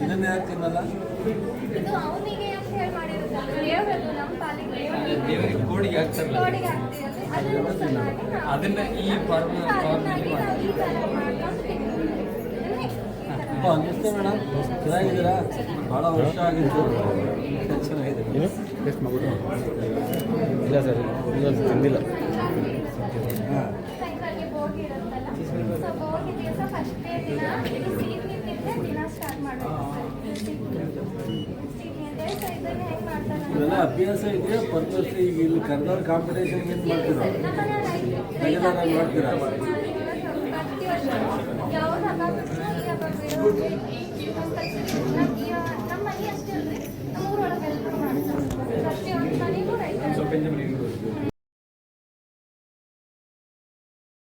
ಇದನ್ನ ಯಾಕೆ ತಿನ್ನಲ್ಲ? ಇದು ಅವನಿಗೆ ಅಂತ ಹೇಳಿ ಮಾಡಿರೋದು ದೇವರದು ನಮ್ಮ ಪಾಲಿಗೆ ದೇವರಿಗೆ ಕೋಡಿಗೆ ಹಾಕ್ತಾರಲ್ಲ ಕೋಡಿಗೆ ಹಾಕ್ತಿರೋದು ಅದನ್ನು ಅದನ್ನ ಈ ಫಾರ್ಮ್ ಓ, ನಮಸ್ತೆ ಮೇಡಮ್? ಚೆನ್ನಾಗಿದ್ದೀರಾ? ಭಾಳ ವರ್ಷ ಆಗಿತ್ತು. ಚೆನ್ನಾಗಿದೆ. ಇಲ್ಲ ಸರ್ ಇಲ್ಲ ತಿಂದಿಲ್ಲ ಹಾಂ. ದಿನ ಸ್ಟಾರ್ಟ್ ಮಾಡಬೇಕು ಇವೆಲ್ಲ ಅಭ್ಯಾಸ ಇದೆಯಾ ಪರ್ಪಸ್ ಈಗ ಇಲ್ಲಿ ಕರ್ನಾಟಕ ಕಾಂಪಿಟೇಷನ್ ಏನು ಮಾಡ್ತೀರಾ? ಮಾಡ್ತೀರಾ? ನಮ್ಮ ಮನೆ ಅಷ್ಟೇ ಅಲ್ರಿ ನಮ್ಮ ಊರೊಳಗೆ ಎಲ್ಲರೂ ಮಾಡ್ತಾರೆ ಪ್ರತಿಯೊಂದು ಮನೆಗೂ ರೈತ